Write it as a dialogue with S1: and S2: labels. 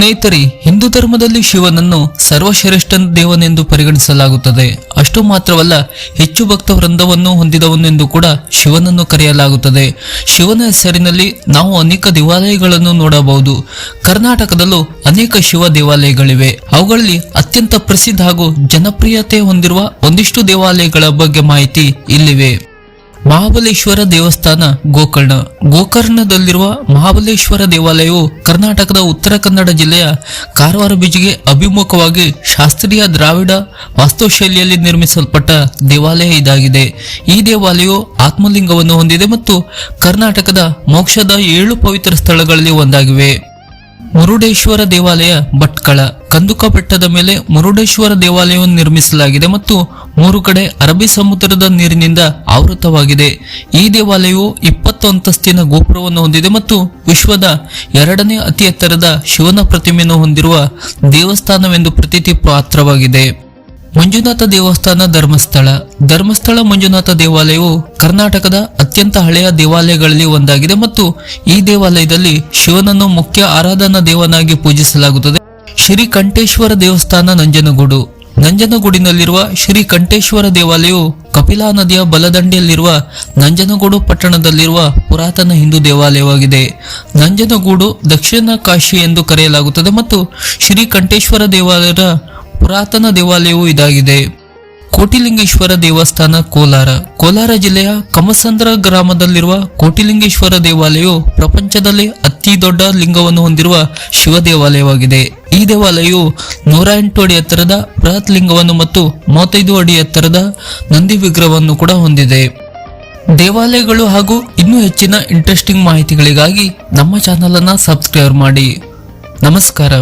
S1: ಸ್ನೇಹಿತರೆ, ಹಿಂದೂ ಧರ್ಮದಲ್ಲಿ ಶಿವನನ್ನು ಸರ್ವಶ್ರೇಷ್ಠ ದೇವನೆಂದು ಪರಿಗಣಿಸಲಾಗುತ್ತದೆ. ಅಷ್ಟು ಮಾತ್ರವಲ್ಲ, ಹೆಚ್ಚು ಭಕ್ತ ವೃಂದವನ್ನು ಹೊಂದಿದವನೆಂದು ಕೂಡ ಶಿವನನ್ನು ಕರೆಯಲಾಗುತ್ತದೆ. ಶಿವನ ಹೆಸರಿನಲ್ಲಿ ನಾವು ಅನೇಕ ದೇವಾಲಯಗಳನ್ನು ನೋಡಬಹುದು. ಕರ್ನಾಟಕದಲ್ಲೂ ಅನೇಕ ಶಿವ ದೇವಾಲಯಗಳಿವೆ. ಅವುಗಳಲ್ಲಿ ಅತ್ಯಂತ ಪ್ರಸಿದ್ಧ ಹಾಗೂ ಜನಪ್ರಿಯತೆ ಹೊಂದಿರುವ ಒಂದಿಷ್ಟು ದೇವಾಲಯಗಳ ಬಗ್ಗೆ ಮಾಹಿತಿ ಇಲ್ಲಿವೆ. ಮಹಾಬಲೇಶ್ವರ ದೇವಸ್ಥಾನ ಗೋಕರ್ಣ. ಗೋಕರ್ಣದಲ್ಲಿರುವ ಮಹಾಬಲೇಶ್ವರ ದೇವಾಲಯವು ಕರ್ನಾಟಕದ ಉತ್ತರ ಕನ್ನಡ ಜಿಲ್ಲೆಯ ಕಾರವಾರ ಬೀಜಿಗೆ ಅಭಿಮುಖವಾಗಿ ಶಾಸ್ತ್ರೀಯ ದ್ರಾವಿಡ ವಾಸ್ತುಶೈಲಿಯಲ್ಲಿ ನಿರ್ಮಿಸಲ್ಪಟ್ಟ ದೇವಾಲಯ ಇದಾಗಿದೆ. ಈ ದೇವಾಲಯವು ಆತ್ಮಲಿಂಗವನ್ನು ಹೊಂದಿದೆ ಮತ್ತು ಕರ್ನಾಟಕದ ಮೋಕ್ಷದ ಏಳು ಪವಿತ್ರ ಸ್ಥಳಗಳಲ್ಲಿ ಒಂದಾಗಿವೆ. ಮುರುಡೇಶ್ವರ ದೇವಾಲಯ ಭಟ್ಕಳ. ಕಂದುಕ ಬೆಟ್ಟದ ಮೇಲೆ ಮುರುಡೇಶ್ವರ ದೇವಾಲಯವನ್ನು ನಿರ್ಮಿಸಲಾಗಿದೆ ಮತ್ತು ಮೂರು ಕಡೆ ಅರಬ್ಬಿ ಸಮುದ್ರದ ನೀರಿನಿಂದ ಆವೃತವಾಗಿದೆ. ಈ ದೇವಾಲಯವು ಇಪ್ಪತ್ತು ಅಂತಸ್ತಿನ ಗೋಪುರವನ್ನು ಹೊಂದಿದೆ ಮತ್ತು ವಿಶ್ವದ ಎರಡನೇ ಅತಿ ಎತ್ತರದ ಶಿವನ ಪ್ರತಿಮೆಯನ್ನು ಹೊಂದಿರುವ ದೇವಸ್ಥಾನವೆಂದು ಪ್ರತೀತಿ ಪಾತ್ರವಾಗಿದೆ. ಮಂಜುನಾಥ ದೇವಸ್ಥಾನ ಧರ್ಮಸ್ಥಳ. ಧರ್ಮಸ್ಥಳ ಮಂಜುನಾಥ ದೇವಾಲಯವು ಕರ್ನಾಟಕದ ಅತ್ಯಂತ ಹಳೆಯ ದೇವಾಲಯಗಳಲ್ಲಿ ಒಂದಾಗಿದೆ ಮತ್ತು ಈ ದೇವಾಲಯದಲ್ಲಿ ಶಿವನನ್ನು ಮುಖ್ಯ ಆರಾಧನಾ ದೇವನಾಗಿ ಪೂಜಿಸಲಾಗುತ್ತದೆ. ಶ್ರೀ ಕಂಠೇಶ್ವರ ದೇವಸ್ಥಾನ ನಂಜನಗೂಡು. ನಂಜನಗೂಡಿನಲ್ಲಿರುವ ಶ್ರೀ ಕಂಠೇಶ್ವರ ದೇವಾಲಯವು ಕಪಿಲಾ ನದಿಯ ಬಲದಂಡೆಯಲ್ಲಿರುವ ನಂಜನಗೂಡು ಪಟ್ಟಣದಲ್ಲಿರುವ ಪುರಾತನ ಹಿಂದೂ ದೇವಾಲಯವಾಗಿದೆ. ನಂಜನಗೂಡು ದಕ್ಷಿಣ ಕಾಶಿ ಎಂದು ಕರೆಯಲಾಗುತ್ತದೆ ಮತ್ತು ಶ್ರೀ ಕಂಠೇಶ್ವರ ದೇವಾಲಯದ ಪುರಾತನ ದೇವಾಲಯವು ಇದಾಗಿದೆ. ಕೋಟಿಲಿಂಗೇಶ್ವರ ದೇವಸ್ಥಾನ ಕೋಲಾರ. ಕೋಲಾರ ಜಿಲ್ಲೆಯ ಕಮಸಂದ್ರ ಗ್ರಾಮದಲ್ಲಿರುವ ಕೋಟಿಲಿಂಗೇಶ್ವರ ದೇವಾಲಯವು ಪ್ರಪಂಚದಲ್ಲಿ ಅತಿ ದೊಡ್ಡ ಲಿಂಗವನ್ನು ಹೊಂದಿರುವ ಶಿವ ದೇವಾಲಯವಾಗಿದೆ. ಈ ದೇವಾಲಯವು ನೂರ ಎಂಟು ಅಡಿ ಎತ್ತರದ ಬೃಹತ್ ಲಿಂಗವನ್ನು ಮತ್ತು ಮೂವತ್ತೈದು ಅಡಿ ಎತ್ತರದ ನಂದಿ ವಿಗ್ರಹವನ್ನು ಕೂಡ ಹೊಂದಿದೆ. ದೇವಾಲಯಗಳು ಹಾಗೂ ಇನ್ನೂ ಹೆಚ್ಚಿನ ಇಂಟ್ರೆಸ್ಟಿಂಗ್ ಮಾಹಿತಿಗಳಿಗಾಗಿ ನಮ್ಮ ಚಾನಲ್ ಅನ್ನ ಸಬ್ಸ್ಕ್ರೈಬ್ ಮಾಡಿ. ನಮಸ್ಕಾರ.